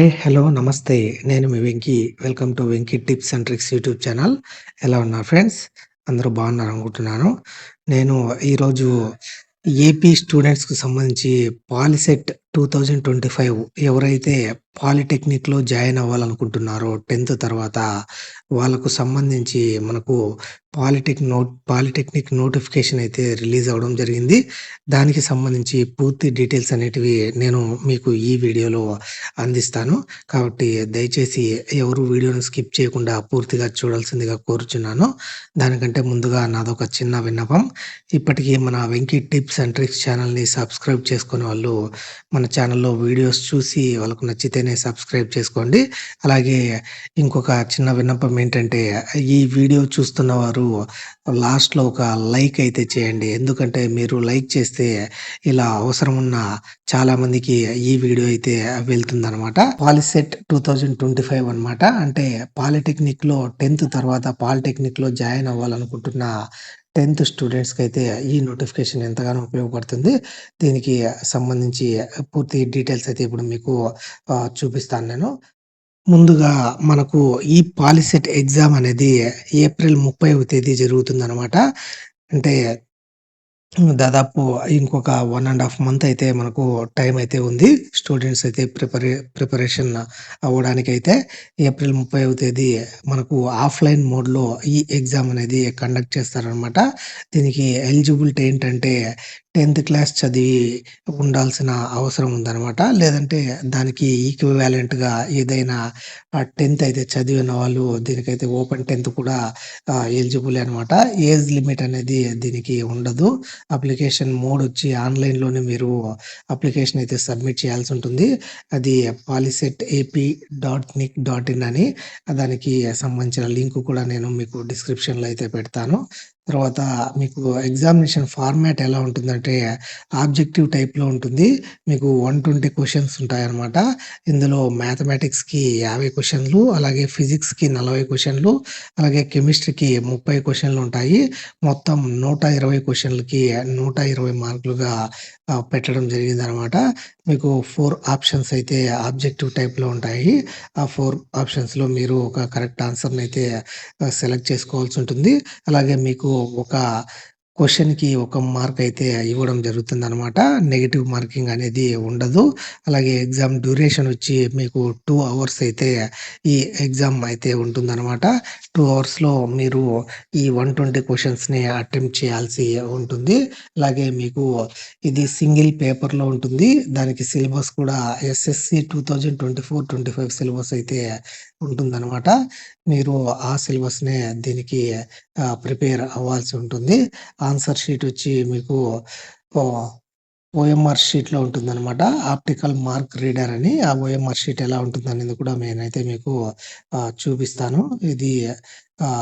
Hi! Hello! నమస్తే. నేను మీ Venky. Welcome to Venky tips and tricks YouTube channel. ఎలా ఉన్నారు ఫ్రెండ్స్? అందరూ బాగున్నారనుకుంటున్నాను. నేను ఈరోజు ఏపీ స్టూడెంట్స్‌కి సంబంధించి పాలిసెట్ 2025 ఎవరైతే పాలిటెక్నిక్‌లో జాయిన్ అవ్వాలనుకుంటున్నారో 10థ్ తర్వాత వాళ్ళకు సంబంధించి మనకు పాలిటెక్ నోట్ పాలిటెక్నిక్ నోటిఫికేషన్ అయితే రిలీజ్ అవ్వడం జరిగింది. దానికి సంబంధించి పూర్తి డీటెయిల్స్ అనేటివి నేను మీకు ఈ వీడియోలో అందిస్తాను. కాబట్టి దయచేసి ఎవరు వీడియోను స్కిప్ చేయకుండా పూర్తిగా చూడాల్సిందిగా కోరుచున్నాను. దానికంటే ముందుగా నాదొక చిన్న విన్నపం. ఇప్పటికీ మన వెంకీ టిప్స్ అండ్ ట్రిక్స్ ఛానల్‌ని సబ్స్క్రైబ్ చేసుకునే వాళ్ళు మన ఛానల్‌లో వీడియోస్ చూసి వాళ్ళకు నచ్చితేనే సబ్స్క్రైబ్ చేసుకోండి. అలాగే ఇంకొక చిన్న విన్నపం ఏంటంటే ఈ వీడియో చూస్తున్న వారు లాస్ట్‌లో ఒక లైక్ అయితే చేయండి. ఎందుకంటే మీరు లైక్ చేస్తే ఇలా అవసరం ఉన్న చాలామందికి ఈ వీడియో అయితే వెళ్తుందనమాట. పాలిసెట్ 2025 అనమాట. అంటే పాలిటెక్నిక్‌లో 10థ్ తర్వాత పాలిటెక్నిక్‌లో జాయిన్ అవ్వాలనుకుంటున్న టెన్త్ స్టూడెంట్స్కి అయితే ఈ నోటిఫికేషన్ ఎంతగానో ఉపయోగపడుతుంది. దీనికి సంబంధించి పూర్తి డీటెయిల్స్ అయితే ఇప్పుడు మీకు చూపిస్తాను నేను. ముందుగా మనకు ఈ పాలిసెట్ ఎగ్జామ్ అనేది ఏప్రిల్ 30వ తేదీ జరుగుతుందనమాట. అంటే దాదాపు ఇంకొక వన్ అండ్ హాఫ్ మంత్ అయితే మనకు టైం అయితే ఉంది. స్టూడెంట్స్ అయితే ప్రిపరే ప్రిపరేషన్ అవ్వడానికి అయితే ఏప్రిల్ 30వ తేదీ మనకు ఆఫ్‌లైన్ మోడ్‌లో ఈ ఎగ్జామ్ అనేది కండక్ట్ చేస్తారనమాట. దీనికి ఎలిజిబిలిటీ ఏంటంటే 10థ్ క్లాస్ చదివి ఉండాల్సిన అవసరం ఉందనమాట. లేదంటే దానికి ఈక్వివాలెంట్‌గా ఏదైనా ఆహ్, 10థ్ అయితే చదివిన వాళ్ళు దీనికైతే ఓపెన్ 10థ్ కూడా ఆహ్, ఎలిజిబులే అనమాట. ఏజ్ లిమిట్ అనేది దీనికి ఉండదు. అప్లికేషన్ మోడ్ వచ్చి ఆన్‌లైన్‌లోనే మీరు అప్లికేషన్ అయితే సబ్మిట్ చేయాల్సి ఉంటుంది. అది POLYCET AP dot nic dot in అని దానికి సంబంధించిన లింక్ కూడా నేను మీకు డిస్క్రిప్షన్‌లో అయితే పెడతాను. తర్వాత మీకు ఎగ్జామినేషన్ ఫార్మాట్ ఎలా ఉంటుందంటే ఆబ్జెక్టివ్ టైప్‌లో ఉంటుంది. మీకు వన్ ట్వంటీ క్వశ్చన్స్ ఉంటాయన్నమాట. ఇందులో మ్యాథమెటిక్స్‌కి యాభై క్వశ్చన్లు అలాగే ఫిజిక్స్‌కి నలభై క్వశ్చన్లు అలాగే కెమిస్ట్రీకి ముప్పై క్వశ్చన్లు ఉంటాయి. మొత్తం నూట ఇరవై క్వశ్చన్లకి నూట ఇరవై మార్కులుగా పెట్టడం జరిగిందనమాట. మీకు ఫోర్ ఆప్షన్స్ అయితే ఆబ్జెక్టివ్ టైప్‌లో ఉంటాయి. ఆ ఫోర్ ఆప్షన్స్‌లో మీరు ఒక కరెక్ట్ ఆన్సర్‌ని అయితే uh, సెలెక్ట్ చేసుకోవాల్సి ఉంటుంది. అలాగే మీకు ఒక క్వశ్చన్కి ఒక మార్క్ అయితే ఇవ్వడం జరుగుతుంది అనమాట నెగిటివ్ మార్కింగ్ అనేది ఉండదు. అలాగే ఎగ్జామ్ డ్యూరేషన్ వచ్చి మీకు టూ అవర్స్ అయితే ఈ ఎగ్జామ్ అయితే ఉంటుందనమాట. టూ అవర్స్‌లో మీరు ఈ వన్ ట్వంటీ క్వశ్చన్స్ని అటెంప్ట్ చేయాల్సి ఉంటుంది. అలాగే మీకు ఇది సింగిల్ పేపర్‌లో ఉంటుంది. దానికి సిలబస్ కూడా ఎస్ఎస్‌సి 2024, 25 సిలబస్ అయితే ఉంటుందన్నమాట మీరు ఆ సిలబస్‌నే దీనికి ప్రిపేర్ అవ్వాల్సి ఉంటుంది. ఆన్సర్ షీట్ వచ్చి మీకు ఓఎంఆర్ షీట్‌లో ఉంటుందనమాట. ఆప్టికల్ మార్క్ రీడర్ అని. ఆ ఓఎంఆర్ షీట్ ఎలా ఉంటుందనేది కూడా నేనైతే మీకు చూపిస్తాను. ఇది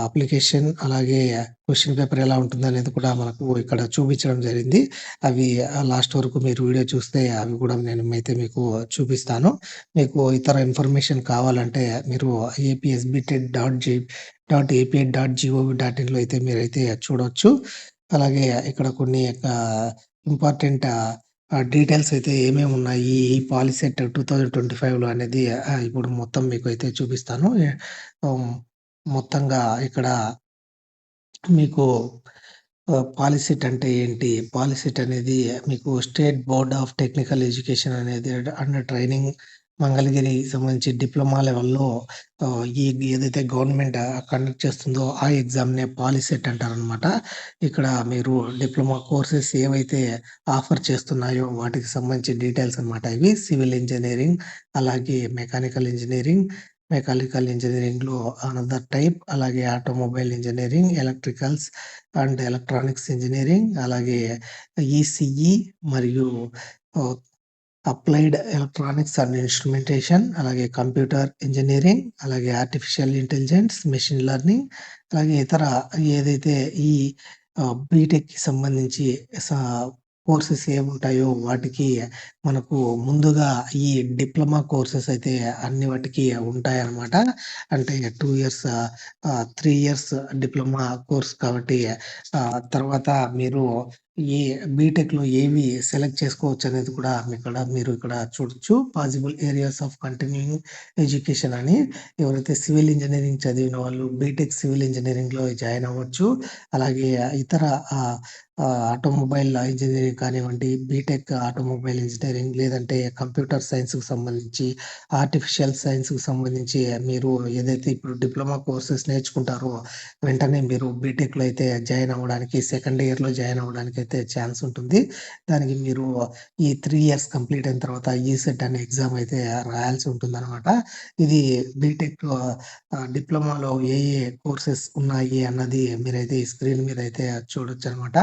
అప్లికేషన్ అలాగే క్వశ్చన్ పేపర్ ఎలా ఉంటుందనేది కూడా మనకు ఇక్కడ చూపించడం జరిగింది. అవి లాస్ట్ వరకు మీరు వీడియో చూస్తే అవి కూడా నేను అయితే మీకు చూపిస్తాను. మీకు ఇతర ఇన్ఫర్మేషన్ కావాలంటే మీరు ఏపీఎస్బిటెడ్ డాట్ జీ డాట్ ఏపీఎడ్ డాట్ జీఓవీ డాట్ ఇన్‌లో అయితే మీరైతే చూడవచ్చు అలాగే ఇక్కడ కొన్ని ఇంపార్టెంట్ డీటెయిల్స్ అయితే ఏమేమి ఉన్నాయి ఈ పాలిసెట్ 2025లో అనేది ఇప్పుడు మొత్తం మీకు అయితే చూపిస్తాను. మొత్తంగా ఇక్కడ మీకు ఆహ్, అంటే ఏంటి? పాలిసిట్ అనేది మీకు state board of technical education అనేది అండ్ ట్రైనింగ్ మంగళగిరి సంబంధించి డిప్లొమా లెవెల్‌లో ఈ ఏదైతే గవర్నమెంట్ కండక్ట్ చేస్తుందో ఆ ఎగ్జామ్‌నే పాలిసెట్ అంటారనమాట. ఇక్కడ మీరు డిప్లొమా కోర్సెస్ ఏవైతే ఆఫర్ చేస్తున్నాయో వాటికి సంబంధించి డీటెయిల్స్ అనమాట ఇవి. సివిల్ ఇంజనీరింగ్ అలాగే మెకానికల్ ఇంజనీరింగ్ మెకానికల్ ఇంజనీరింగ్లో అనదర్ టైప్, అలాగే automobile engineering electricals and electronics engineering అలాగే ఈసీఈ మరియు అప్లైడ్ ఎలక్ట్రానిక్స్ అండ్ ఇన్‌స్ట్రుమెంటేషన్, అలాగే కంప్యూటర్ ఇంజనీరింగ్ అలాగే ఆర్టిఫిషియల్ ఇంటెలిజెన్స్, మెషిన్ లెర్నింగ్, అలాగే ఇతర ఏదైతే ఈ బీటెక్‌కి సంబంధించి సా కోర్సెస్ ఏముంటాయో వాటికి మనకు ముందుగా ఈ డిప్లొమా కోర్సెస్ అయితే అన్ని వాటికి ఉంటాయన్నమాట. అంటే two years three years diploma course కాబట్టి తర్వాత మీరు ఏ బీటెక్‌లో ఏవి సెలెక్ట్ చేసుకోవచ్చు అనేది కూడా ఇక్కడ మీరు ఇక్కడ చూడొచ్చు. Possible areas of continuing education అని ఎవరైతే సివిల్ ఇంజనీరింగ్ చదివిన వాళ్ళు బీటెక్ సివిల్ ఇంజనీరింగ్లో జాయిన్ అవ్వచ్చు. అలాగే ఇతర ఆటోమొబైల్ ఇంజనీరింగ్ కానివ్వండి, బీటెక్ ఆటోమొబైల్ ఇంజనీరింగ్ లేదంటే కంప్యూటర్ సైన్స్‌కి సంబంధించి, ఆర్టిఫిషియల్ సైన్స్‌కి సంబంధించి మీరు ఏదైతే ఇప్పుడు డిప్లొమా కోర్సెస్ నేర్చుకుంటారో వెంటనే మీరు బీటెక్‌లో అయితే జాయిన్ అవ్వడానికి సెకండ్ ఇయర్‌లో జాయిన్ అవ్వడానికి అయితే ఛాన్స్ ఉంటుంది. దానికి మీరు ఈ త్రీ ఇయర్స్ కంప్లీట్ అయిన తర్వాత ఈసెట్ అనే ఎగ్జామ్ అయితే రాయాల్సి ఉంటుంది అనమాట ఇది బీటెక్ డిప్లొమాలో ఏ ఏ కోర్సెస్ ఉన్నాయి అన్నది మీరైతే ఈ స్క్రీన్ మీద అయితే చూడొచ్చనమాట.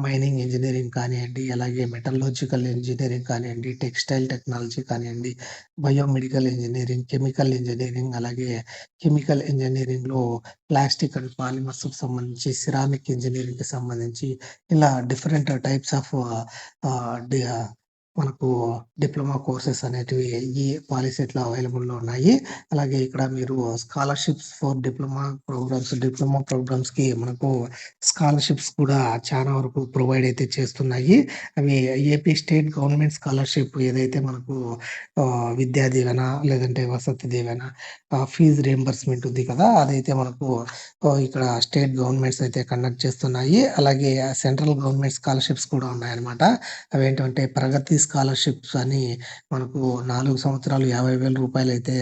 మైనింగ్ ఇంజనీరింగ్ కానివ్వండి అలాగే మెటలాజికల్ ఇంజనీరింగ్ కానివ్వండి టెక్స్టైల్ టెక్నాలజీ కానివ్వండి బయోమెడికల్ ఇంజనీరింగ్ కెమికల్ ఇంజనీరింగ్ అలాగే కెమికల్ ఇంజనీరింగ్లో ప్లాస్టిక్ అండ్ పాలిమర్స్‌కి సంబంధించి, సిరామిక్ ఇంజనీరింగ్కి సంబంధించి ఇలా డిఫరెంట్ టైప్స్ ఆఫ్ మనకు డిప్లొమా కోర్సెస్ అనేటివి ఈ పాలిసెట్‌లో అవైలబుల్‌లో ఉన్నాయి. అలాగే ఇక్కడ మీరు scholarships for diploma programmes, diploma ప్రోగ్రామ్స్‌కి మనకు స్కాలర్‌షిప్స్ కూడా చాలా వరకు ప్రొవైడ్ అయితే చేస్తున్నాయి. అవి ఏపీ స్టేట్ గవర్నమెంట్ స్కాలర్‌షిప్ ఏదైతే మనకు విద్యా దీవెన లేదంటే వసతి దీవెన, ఫీజు రియంబర్స్మెంట్ ఉంది కదా! అదైతే మనకు ఇక్కడ స్టేట్ గవర్నమెంట్స్ అయితే కండక్ట్ చేస్తున్నాయి. అలాగే సెంట్రల్ గవర్నమెంట్ స్కాలర్‌షిప్స్ కూడా ఉన్నాయన్నమాట. అవేంటంటే ప్రగతి స్కాలర్‌షిప్స్ అని మనకు నాలుగు సంవత్సరాలు యాభై వేల రూపాయలు అయితే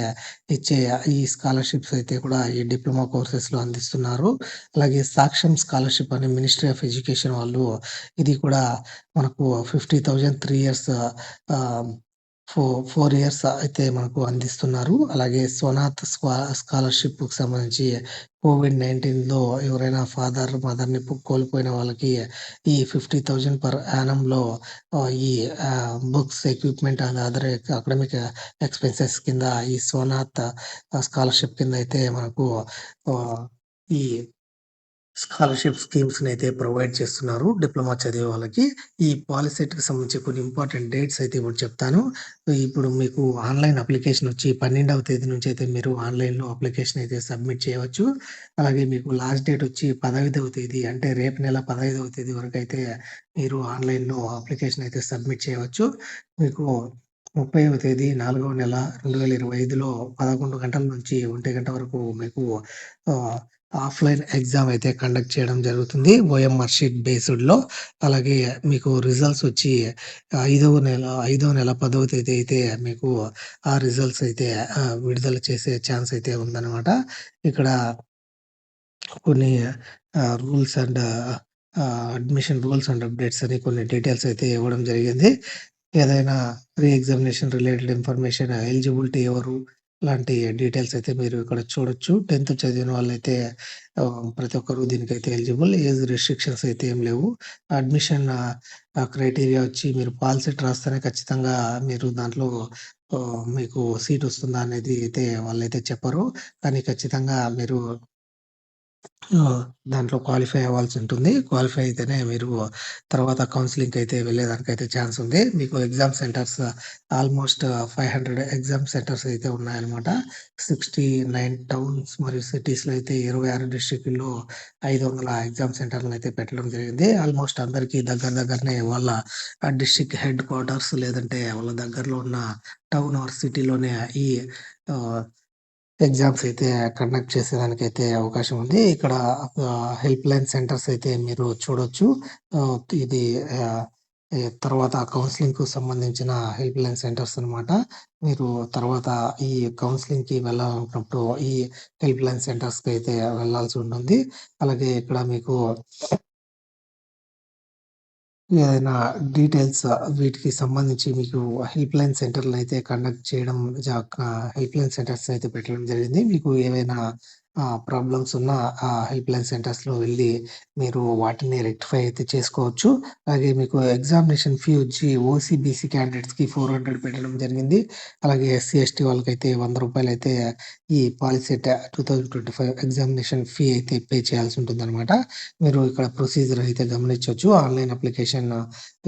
ఇచ్చే ఈ స్కాలర్‌షిప్స్ అయితే కూడా ఈ డిప్లొమా కోర్సెస్‌లో అందిస్తున్నారు. అలాగే సాక్ష్యం స్కాలర్‌షిప్ అని మినిస్ట్రీ ఆఫ్ ఎడ్యుకేషన్ వాళ్ళు ఇది కూడా మనకు 50,000 3 ఇయర్స్ ఫోర్ ఫో 4 ఇయర్స్ అయితే మనకు అందిస్తున్నారు. అలాగే సోనాథ్ స్కా స్కాలర్‌షిప్‌కి సంబంధించి కోవిడ్-19లో ఎవరైనా ఫాదర్, మదర్‌ని కోల్పోయిన వాళ్ళకి ఈ 50,000 పర్ యానంలో ఈ books, equipment and other academic expenses కింద ఈ సోనాథ్ స్కాలర్‌షిప్ కింద అయితే మనకు ఈ స్కాలర్‌షిప్ స్కీమ్స్‌నైతే ప్రొవైడ్ చేస్తున్నారు డిప్లొమా చదివే వాళ్ళకి. ఈ పాలిసెట్‌కి సంబంధించి కొన్ని ఇంపార్టెంట్ డేట్స్ అయితే ఇప్పుడు చెప్తాను. ఇప్పుడు మీకు ఆన్‌లైన్ అప్లికేషన్ వచ్చి 12వ తేదీ నుంచి అయితే మీరు ఆన్‌లైన్‌లో అప్లికేషన్ అయితే సబ్మిట్ చేయవచ్చు. అలాగే మీకు లాస్ట్ డేట్ వచ్చి 15వ తేదీ అంటే రేపు నెల 15వ తేదీ వరకు అయితే మీరు ఆన్‌లైన్‌లో అప్లికేషన్ అయితే సబ్మిట్ చేయవచ్చు. మీకు 30వ తేదీ నాలుగవ నెల 2025లో 11 గంటల నుంచి ఒంటి గంట వరకు మీకు ఆఫ్‌లైన్ ఎగ్జామ్ అయితే కండక్ట్ చేయడం జరుగుతుంది. ఓఎంఆర్ షీట్ బేస్డ్‌లో. అలాగే మీకు రిజల్ట్స్ వచ్చి ఐదవ నెల ఐదవ నెల పదవ తేదీ అయితే మీకు ఆ రిజల్ట్స్ అయితే విడుదల చేసే ఛాన్స్ అయితే ఉందన్నమాట. ఇక్కడ కొన్ని rules and admission rules and updates అని కొన్ని డీటెయిల్స్ అయితే ఇవ్వడం జరిగింది. ఏదైనా pre examination related information eligibility ఎవరు లాంటి డీటెయిల్స్ అయితే మీరు ఇక్కడ చూడొచ్చు. 10థ్ చదివిన వాళ్ళైతే ప్రతి ఒక్కరు దీనికైతే ఎలిజిబుల్. ఏజ్ రిస్ట్రిక్షన్స్ అయితే ఏం లేవు. అడ్మిషన్ క్రైటీరియా వచ్చి మీరు పాలసీ రాస్తేనే ఖచ్చితంగా మీరు దాంట్లో మీకు సీట్ వస్తుందా అనేది అయితే వాళ్ళైతే చెప్పరు. కానీ ఖచ్చితంగా మీరు దాంట్లో క్వాలిఫై అవ్వాల్సి ఉంటుంది. క్వాలిఫై అయితేనే మీరు తర్వాత కౌన్సెలింగ్‌కి అయితే వెళ్ళేదానికైతే ఛాన్స్ ఉంది. మీకు exam centres almost 500 exam centres అయితే ఉన్నాయన్నమాట. 69 టౌన్స్ మరియు సిటీస్‌లో అయితే 26 డిస్ట్రిక్ట్‌ల్లో 500 ఎగ్జామ్ సెంటర్లు అయితే పెట్టడం జరిగింది. ఆల్‌మోస్ట్ అందరికీ దగ్గర దగ్గరనే వాళ్ళ డిస్ట్రిక్ట్ హెడ్ క్వార్టర్స్ లేదంటే వాళ్ళ దగ్గరలో ఉన్న టౌన్ ఆర్ సిటీలోనే ఈ ఆహ్, ఎగ్జామ్స్ అయితే కండక్ట్ చేసేదానికైతే అవకాశం ఉంది. ఇక్కడ ఆహ్, హెల్ప్ లైన్ సెంటర్స్ అయితే మీరు చూడొచ్చు. ఆహ్, ఇది ఆహ్, తర్వాత కౌన్సెలింగ్‌కు సంబంధించిన హెల్ప్ లైన్ సెంటర్స్ అన్నమాట. మీరు తర్వాత ఈ కౌన్సెలింగ్‌కి వెళ్ళాలనుకున్నప్పుడు ఈ హెల్ప్ లైన్ సెంటర్స్‌కి అయితే వెళ్ళాల్సి ఉంటుంది. అలాగే ఇక్కడ మీకు ఏదైనా డీటెయిల్స్ వీటికి సంబంధించి మీకు హెల్ప్ లైన్ సెంటర్‌లనైతే కండక్ట్ చేయడం జ క హెల్ప్ లైన్ సెంటర్స్ అయితే పెట్టడం జరిగింది. మీకు ఏవైనా ప్రాబ్లమ్స్ ఉన్న ఆ హెల్ప్ లైన్ సెంటర్స్‌లో వెళ్ళి మీరు వాటిని రెక్టిఫై అయితే చేసుకోవచ్చు. అలాగే మీకు ఎగ్జామినేషన్ ఫీ వచ్చి ఓసీ, బీసీ క్యాండిడేట్స్‌కి 400 పెట్టడం జరిగింది. అలాగే ఎస్సీ, ఎస్టీ వాళ్ళకైతే వంద రూపాయలు అయితే ఈ POLYCET two thousand twenty five examination fee అయితే పే చేయాల్సి ఉంటుందన్నమాట. మీరు ఇక్కడ ప్రొసీజర్ అయితే గమనించవచ్చు ఆన్‌లైన్ అప్లికేషన్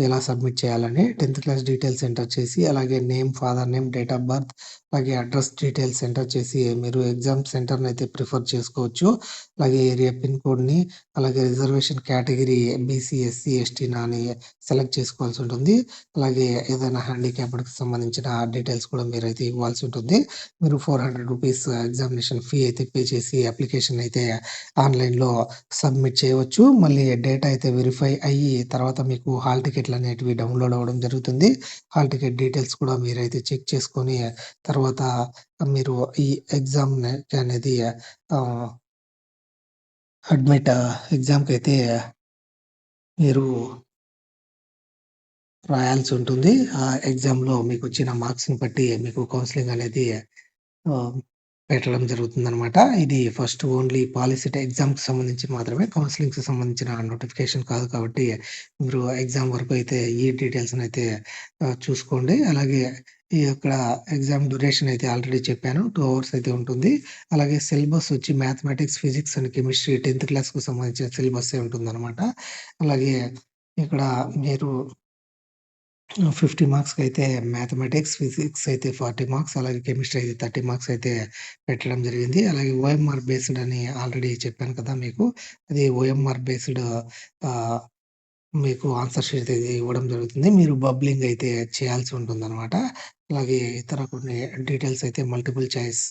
ఎలా సబ్మిట్ చేయాలని 10థ్ క్లాస్ డీటెయిల్స్ ఎంటర్ చేసి, అలాగే name, father name, date of birth, అలాగే అడ్రస్ డీటెయిల్స్ ఎంటర్ చేసి మీరు ఎగ్జామ్ సెంటర్‌నయితే ప్రిఫర్ చేసుకోవచ్చు. అలాగే ఏరియా పిన్ కోడ్‌ని, అలాగే రిజర్వేషన్ కేటగిరీ బీసీ, ఎస్సీ, ఎస్టీనా అని సెలెక్ట్ చేసుకోవాల్సి ఉంటుంది. అలాగే ఏదైనా హ్యాండిక్యాప్డ్‌కి సంబంధించిన డీటెయిల్స్ కూడా మీరు అయితే ఇవ్వాల్సి ఉంటుంది. మీరు four hundred rupees examination fee అయితే పే చేసి అప్లికేషన్ అయితే ఆన్‌లైన్‌లో సబ్మిట్ చేయవచ్చు. మళ్ళీ డేటా అయితే వెరిఫై అయ్యి తర్వాత మీకు హాల్ టికెట్లు అనేటివి డౌన్‌లోడ్ అవ్వడం జరుగుతుంది. హాల్ టికెట్ డీటెయిల్స్ కూడా మీరైతే చెక్ చేసుకొని తర్వాత తర్వాత మీరు ఈ ఎగ్జామ్ అనేది అడ్మిట్ ఎగ్జామ్కి అయితే మీరు రాయాల్సి ఉంటుంది. ఆ ఎగ్జామ్‌లో మీకొచ్చిన మార్క్స్‌ని బట్టి మీకు కౌన్సిలింగ్ అనేది పెట్టడం జరుగుతుందనమాట. ఇది ఫస్ట్ ఓన్లీ పాలసీ ఎగ్జామ్‌కి సంబంధించి మాత్రమే. కౌన్సిలింగ్కి సంబంధించిన నోటిఫికేషన్ కాదు కాబట్టి మీరు ఎగ్జామ్ వరకు అయితే ఈ డీటెయిల్స్ని అయితే చూసుకోండి. అలాగే ఈ ఇక్కడ ఎగ్జామ్ డ్యూరేషన్ అయితే ఆల్రెడీ చెప్పాను. టూ అవర్స్ అయితే ఉంటుంది. అలాగే సిలబస్ వచ్చి mathematics, physics and chemistry tenth క్లాస్కు సంబంధించిన సిలబస్సే ఉంటుందనమాట. అలాగే ఇక్కడ మీరు 50 అయితే మ్యాథమెటిక్స్, ఫిజిక్స్ అయితే 40 మార్క్స్ అలాగే కెమిస్ట్రీ అయితే 30 మార్క్స్ అయితే పెట్టడం జరిగింది. అలాగే ఓఎంఆర్ బేస్డ్ అని ఆల్రెడీ చెప్పాను కదా మీకు. అది ఓఎంఆర్ బేస్డ్ ఆహ్, మీకు ఆన్సర్ షీట్ అయితే ఇవ్వడం జరుగుతుంది. మీరు బబ్లింగ్ అయితే చేయాల్సి ఉంటుందనమాట. అలాగే ఇతర కొన్ని డీటెయిల్స్ అయితే మల్టిపుల్ చాయిస్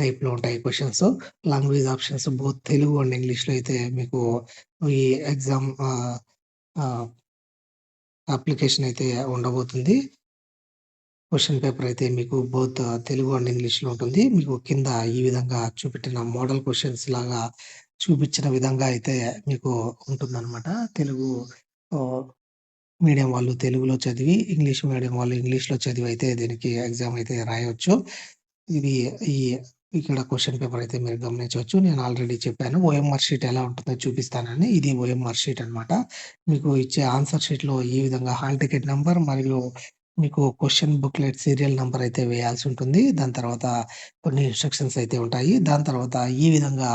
టైప్‌లో ఉంటాయి questions. Language options both Telugu and ఇంగ్లీష్‌లో అయితే మీకు ఈ ఎగ్జామ్ ఆహ్, ఆహ్ అప్లికేషన్ అయితే ఉండబోతుంది. క్వశ్చన్ పేపర్ అయితే మీకు బోత్ తెలుగు అండ్ ఇంగ్లీష్‌లో ఉంటుంది. మీకు కింద ఈ విధంగా చూపెట్టిన మోడల్ క్వశ్చన్స్ లాగా చూపించిన విధంగా అయితే మీకు ఉంటుందన్నమాట తెలుగు మీడియం వాళ్ళు తెలుగులో చదివి, ఇంగ్లీష్ మీడియం వాళ్ళు ఇంగ్లీష్‌లో చదివి అయితే దీనికి ఎగ్జామ్ అయితే రాయవచ్చు ఇది ఈ ఇక్కడ క్వశ్చన్ పేపర్ అయితే మీరు గమనించవచ్చు. నేను ఆల్రెడీ చెప్పాను. ఓఎంఆర్ షీట్ ఎలా ఉంటుందో చూపిస్తానని. ఇది ఓఎంఆర్ షీట్ అనమాట. మీకు ఇచ్చే ఆన్సర్ షీట్‌లో ఈ విధంగా హాల్ టికెట్ నెంబర్ మరియు మీకు క్వశ్చన్ బుక్‌లెట్ సీరియల్ నెంబర్ అయితే వేయాల్సి ఉంటుంది. దాని తర్వాత కొన్ని ఇన్‌స్ట్రక్షన్స్ అయితే ఉంటాయి. దాని తర్వాత ఈ విధంగా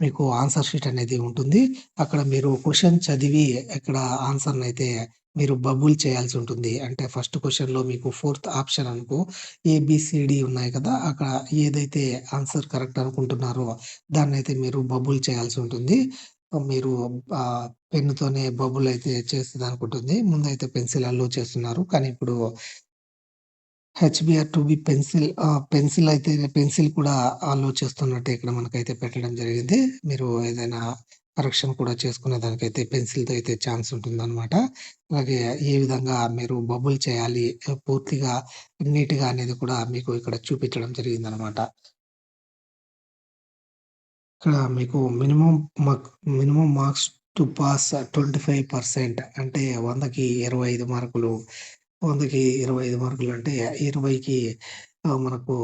మీకు ఆన్సర్ షీట్ అనేది ఉంటుంది. అక్కడ మీరు క్వశ్చన్ చదివి ఇక్కడ ఆన్సర్‌నయితే మీరు బబుల్ చేయాల్సి ఉంటుంది. అంటే ఫస్ట్ క్వశ్చన్లో మీకు ఫోర్త్ ఆప్షన్ అనుకో ఏబీసీడీ ఉన్నాయి కదా! అక్కడ ఏదైతే ఆన్సర్ కరెక్ట్ అనుకుంటున్నారో దాన్నయితే మీరు బబుల్ చేయాల్సి ఉంటుంది. మీరు పెన్నుతోనే బబుల్ అయితే చేసేదానికుంటుంది. ముందైతే పెన్సిల్ అలో చేస్తున్నారు. కానీ ఇప్పుడు HB or two B pencil pencil అయితే పెన్సిల్ కూడా అలో చేస్తున్నట్టే ఇక్కడ మనకైతే పెట్టడం జరిగింది. మీరు ఏదైనా కరెక్షన్ కూడా చేసుకునే దానికైతే పెన్సిల్‌తో అయితే ఛాన్స్ ఉంటుందనమాట. అలాగే ఏ విధంగా మీరు బబుల్ చేయాలి పూర్తిగా నీట్‌గా అనేది కూడా మీకు ఇక్కడ చూపించడం జరిగిందనమాట. ఇక్కడ మీకు minimum mark minimum marks to pass 25% అంటే 100కి 25 మార్కులు. 100కి 25 మార్కులు అంటే ఇరవైకి మనకు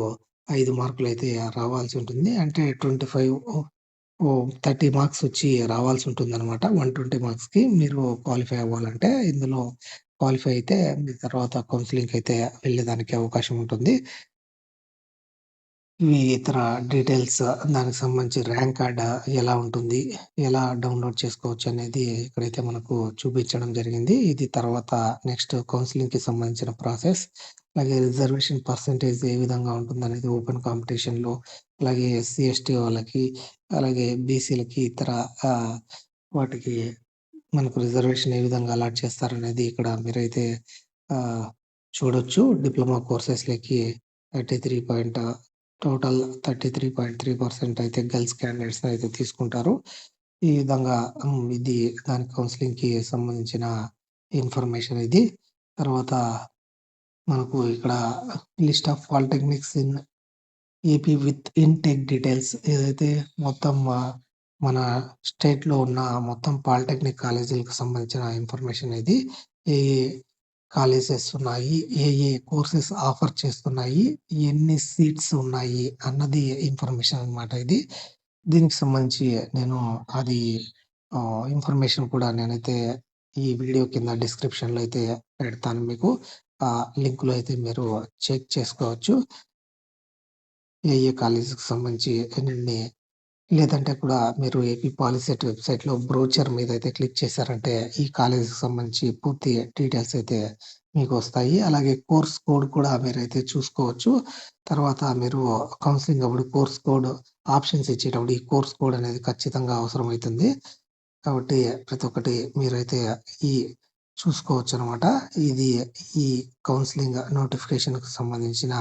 ఐదు మార్కులు అయితే రావాల్సి ఉంటుంది. అంటే ట్వంటీ ఫైవ్ థర్టీ 30 మార్క్స్ వచ్చి రావాల్సి ఉంటుందనమాట. 120 మార్క్స్‌కి మీరు క్వాలిఫై అవ్వాలంటే ఇందులో క్వాలిఫై అయితే మీ తర్వాత కౌన్సెలింగ్‌కి అయితే వెళ్ళేదానికి అవకాశం ఉంటుంది. మీ ఇతర డీటెయిల్స్ దానికి సంబంధించి ర్యాంక్ కార్డ్ ఎలా ఉంటుంది? ఎలా డౌన్‌లోడ్ చేసుకోవచ్చు అనేది ఇక్కడైతే మనకు చూపించడం జరిగింది. ఇది తర్వాత నెక్స్ట్ కౌన్సెలింగ్‌కి సంబంధించిన ప్రాసెస్. అలాగే రిజర్వేషన్ పర్సంటేజ్ ఏ విధంగా ఉంటుందనేది ఓపెన్ కాంపిటీషన్‌లో అలాగే ఎస్సీ, ఎస్టీ వాళ్ళకి అలాగే బీసీలకి ఇతర వాటికి మనకు రిజర్వేషన్ ఏ విధంగా అలాట్ చేస్తారనేది ఇక్కడ మీరైతే చూడొచ్చు. డిప్లొమా కోర్సెస్‌లకి 33 పాయింట్ టోటల్ 33.3% అయితే గర్ల్స్ క్యాండిడేట్స్‌ని అయితే తీసుకుంటారు. ఈ విధంగా ఇది దాని కౌన్సిలింగ్కి సంబంధించిన ఇన్ఫర్మేషన్ ఇది. తర్వాత మనకు ఇక్కడ list of polytechnics in AP with intake details ఏదైతే మొత్తం మన స్టేట్‌లో ఉన్న మొత్తం పాలిటెక్నిక్ కాలేజీలకు సంబంధించిన ఇన్ఫర్మేషన్ ఇది. ఏ ఏ కాలేజెస్ ఉన్నాయి? ఏ ఏ కోర్సెస్ ఆఫర్ చేస్తున్నాయి? ఎన్ని సీట్స్ ఉన్నాయి? అన్నది ఇన్ఫర్మేషన్ అనమాట ఇది. దీనికి సంబంధించి నేను అది ఇన్ఫర్మేషన్ కూడా నేనైతే ఈ వీడియో కింద డిస్క్రిప్షన్‌లో అయితే పెడతాను మీకు. ఆ లింక్‌లో అయితే మీరు చెక్ చేసుకోవచ్చు. ఏ ఏ కాలేజీకి సంబంధించి ఎన్నెన్ని లేదంటే కూడా మీరు ఏపీ పాలిసెట్ వెబ్‌సైట్‌లో బ్రోచర్ మీద అయితే క్లిక్ చేశారంటే ఈ కాలేజీకి సంబంధించి పూర్తి డీటెయిల్స్ అయితే మీకు వస్తాయి. అలాగే కోర్స్ కోడ్ కూడా మీరైతే చూసుకోవచ్చు. తర్వాత మీరు కౌన్సిలింగ్ అప్పుడు కోర్స్ కోడ్ ఆప్షన్స్ ఇచ్చేటప్పుడు ఈ కోర్స్ కోడ్ అనేది ఖచ్చితంగా అవసరమైతుంది. కాబట్టి ప్రతి ఒక్కటి మీరైతే ఈ చూసుకోవచ్చు అనమాట ఇది ఈ కౌన్సిలింగ్ నోటిఫికేషన్‌కి సంబంధించిన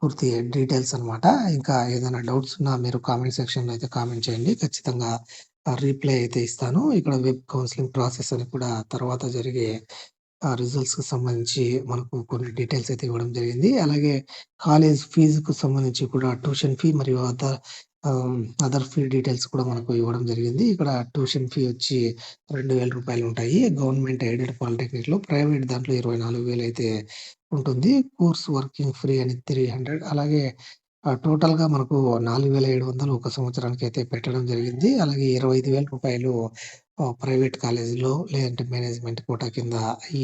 పూర్తి డీటెయిల్స్ అనమాట. ఇంకా ఏదైనా డౌట్స్ ఉన్నా మీరు కామెంట్ సెక్షన్‌లో అయితే కామెంట్ చేయండి. ఖచ్చితంగా రీప్లై అయితే ఇస్తాను. ఇక్కడ వెబ్ కౌన్సిలింగ్ ప్రాసెస్ అని కూడా తర్వాత జరిగే రిజల్ట్స్‌కి సంబంధించి మనకు కొన్ని డీటెయిల్స్ అయితే ఇవ్వడం జరిగింది. అలాగే కాలేజ్ ఫీజుకు సంబంధించి కూడా ట్యూషన్ ఫీ మరియు అదర్ అదర్ ఫీ డీటెయిల్స్ కూడా మనకు ఇవ్వడం జరిగింది. ఇక్కడ ట్యూషన్ ఫీ వచ్చి రెండు వేల రూపాయలు ఉంటాయి. గవర్నమెంట్ ఎయిడెడ్ పాలిటెక్నిక్‌లో, ప్రైవేట్ దాంట్లో 24,000 అయితే ఉంటుంది. కోర్స్ వర్కింగ్ ఫ్రీ అని 300 అలాగే టోటల్‌గా మనకు 4,700 ఒక సంవత్సరానికి అయితే పెట్టడం జరిగింది. అలాగే ఇరవై ఐదు వేల రూపాయలు ప్రైవేట్ కాలేజీలో లేదంటే మేనేజ్మెంట్ కోటా కింద ఈ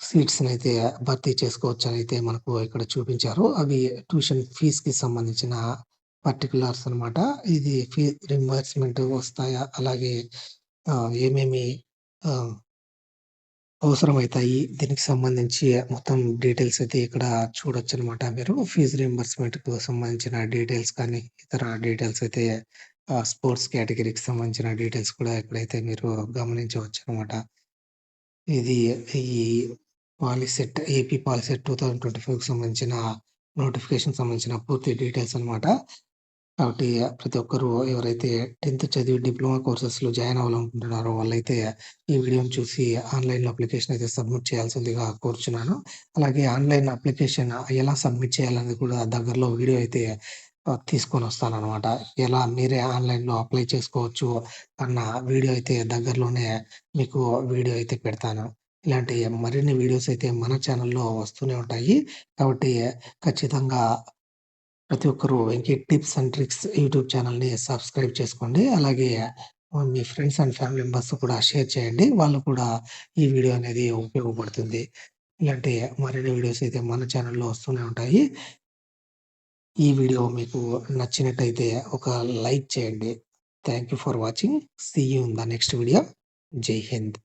ఆహ్ అయితే భర్తీ చేసుకోవచ్చనైతే మనకు ఇక్కడ చూపించారు. అవి ట్యూషన్ ఫీస్‌కి సంబంధించిన పర్టిక్యులర్స్ అనమాట. ఇది ఫీ రింబర్స్‌మెంట్ వస్తాయా? అలాగే ఆహ్, ఏమేమి ఆహ్ అవసరమైతాయి. దీనికి సంబంధించి మొత్తం డీటెయిల్స్ అయితే ఇక్కడ చూడొచ్చనమాట మీరు. ఫీజు రింబర్స్‌మెంట్‌కు సంబంధించిన డీటెయిల్స్ కానీ, ఇతర డీటెయిల్స్ అయితే ఆహ్, స్పోర్ట్స్ కేటగిరీకి సంబంధించిన డీటెయిల్స్ కూడా ఇక్కడైతే మీరు గమనించవచ్చనమాట. ఇది ఈ పాలిసెట్ ఏపీ పాలిసెట్ 2025కి సంబంధించిన నోటిఫికేషన్ సంబంధించిన పూర్తి డీటెయిల్స్ అనమాట. కాబట్టి ప్రతి ఒక్కరు ఎవరైతే 10థ్ చదివి డిప్లొమా కోర్సెస్‌లో జాయిన్ అవ్వాలనుకుంటున్నారో వాళ్ళైతే ఈ వీడియోని చూసి ఆన్‌లైన్‌లో అప్లికేషన్ అయితే సబ్మిట్ చేయాల్సిందిగా కోరుచున్నాను. అలాగే ఆన్‌లైన్ అప్లికేషన్ ఎలా సబ్మిట్ చేయాలనేది కూడా దగ్గరలో వీడియో అయితే తీసుకొని వస్తానమాట ఎలా మీరే ఆన్‌లైన్‌లో అప్లై చేసుకోవచ్చు అన్న వీడియో అయితే దగ్గరలోనే మీకు వీడియో అయితే పెడతాను. ఇలాంటి మరిన్ని వీడియోస్ అయితే మన ఛానల్లో వస్తూనే ఉంటాయి. కాబట్టి ఖచ్చితంగా ప్రతి ఒక్కరు Venky tips and tricks YouTube ఛానల్ని సబ్స్క్రైబ్ చేసుకోండి. అలాగే మీ ఫ్రెండ్స్ అండ్ ఫ్యామిలీ మెంబర్స్ కూడా షేర్ చేయండి. వాళ్ళు కూడా ఈ వీడియో అనేది ఉపయోగపడుతుంది. ఇలాంటి మరిన్ని వీడియోస్ అయితే మన ఛానల్లో వస్తూనే ఉంటాయి. ఈ వీడియో మీకు నచ్చినట్టయితే ఒక లైక్ చేయండి. Thank you for watching. See you in the next video. Jai Hind.